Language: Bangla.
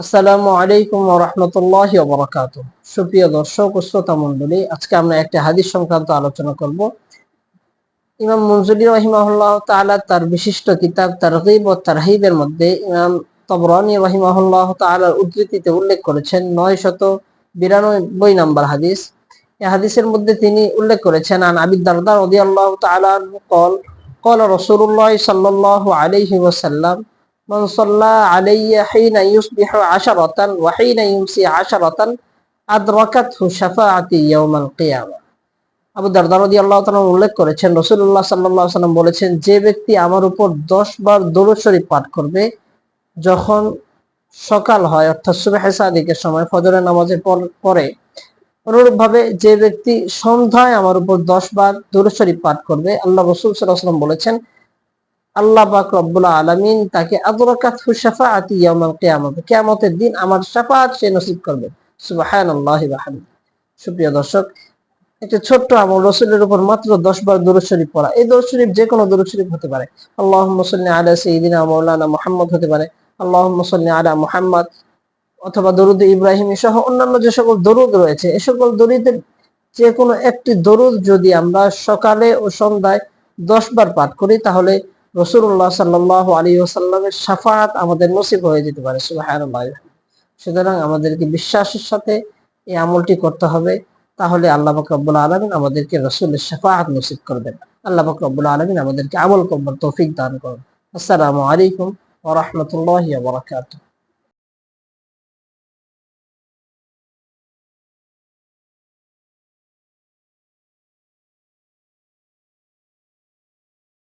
আসসালামু আলাইকুম রহমতুল্লাহ সুপ্রিয় দর্শক শ্রোতা মন্ডলী আজকে আমরা একটা হাদিস সংক্রান্ত আলোচনা করব। ইমাম মঞ্জুরি রহিমাহুল্লাহ তালা তার বিশিষ্ট কিতাব ও মধ্যে ইমাম তবরানি রহিমাহুল্লাহ তালার উদ্ধৃতিতে উল্লেখ করেছেন নয় শত বিরানব্বই নম্বর হাদিস। এ হাদিসের মধ্যে তিনি উল্লেখ করেছেন, আন আবিদ দারদার রদি আল্লাহ তালার কল কল রসুল্লাহ সাল্লাহ আলহি ওসাল্লাম من صلى علي حين يصبح عشرة وحين يمسي عشرة أدركته شفاعتي يوم القيامة আবু দারদা রাদিয়াল্লাহু তাআলা উল্লেখ করেছেন রাসূলুল্লাহ সাল্লাল্লাহু আলাইহি সাল্লাম বলেছেন যে ব্যক্তি আমার উপর 10 বার দরুদ শরীফ পাঠ করবে যখন সকাল হয় অর্থাৎ সুবহ সাদিকের সময় ফজরের নামাজের পর- পরে অনুরূপভাবে যে ব্যক্তি সন্ধ্যায় আমার উপর 10 বার দরুদ শরীফ পাঠ করবে আল্লাহ রাসূল সাল্লাল্লাহু আলাইহি সাল্লাম বলেছেন আল্লাহ পাক রব্বুল আলামিন তাকে আদরাকাত কিয়ামতের দিন আমার সে নসিব করবে। সুপ্রিয় দর্শক ছোট্ট আমল রসুলের উপর মাত্র 10 বার দরুদ শরীফ পড়া। এই দরুদ শরীফ যে কোনো দরুদ শরীফ হতে পারে। আল্লাহুম্মা সাল্লি আলা মাওলানা মুহাম্মদ হতে পারে। আল্লাহুম্মা সাল্লি আলা মুহাম্মদ অথবা দরুদ ইব্রাহিম সহ অন্যান্য যে সকল দরুদ রয়েছে এই সকল দরুদের যে কোনো একটি দরুদ যদি আমরা সকালে ও সন্ধ্যায় 10 বার পাঠ করি, তাহলে রসুল্লাহ সাল্লাহ আলী ওসাল্লামের সাফাত আমাদের নসিব হয়ে যেতে পারে সুতরাং আমাদেরকে বিশ্বাসের সাথে এই আমলটি করতে হবে, তাহলে আল্লাহ বকরবুল আলমিন আমাদেরকে রসুলের সাফাত নসিব করবেন। আল্লাহ বকরবুল আলমিন আমাদেরকে আমল করবার তৌফিক দান করবেন আসসালামু আলাইকুম ওরহমতুল্লাহ বারাকাতুহু।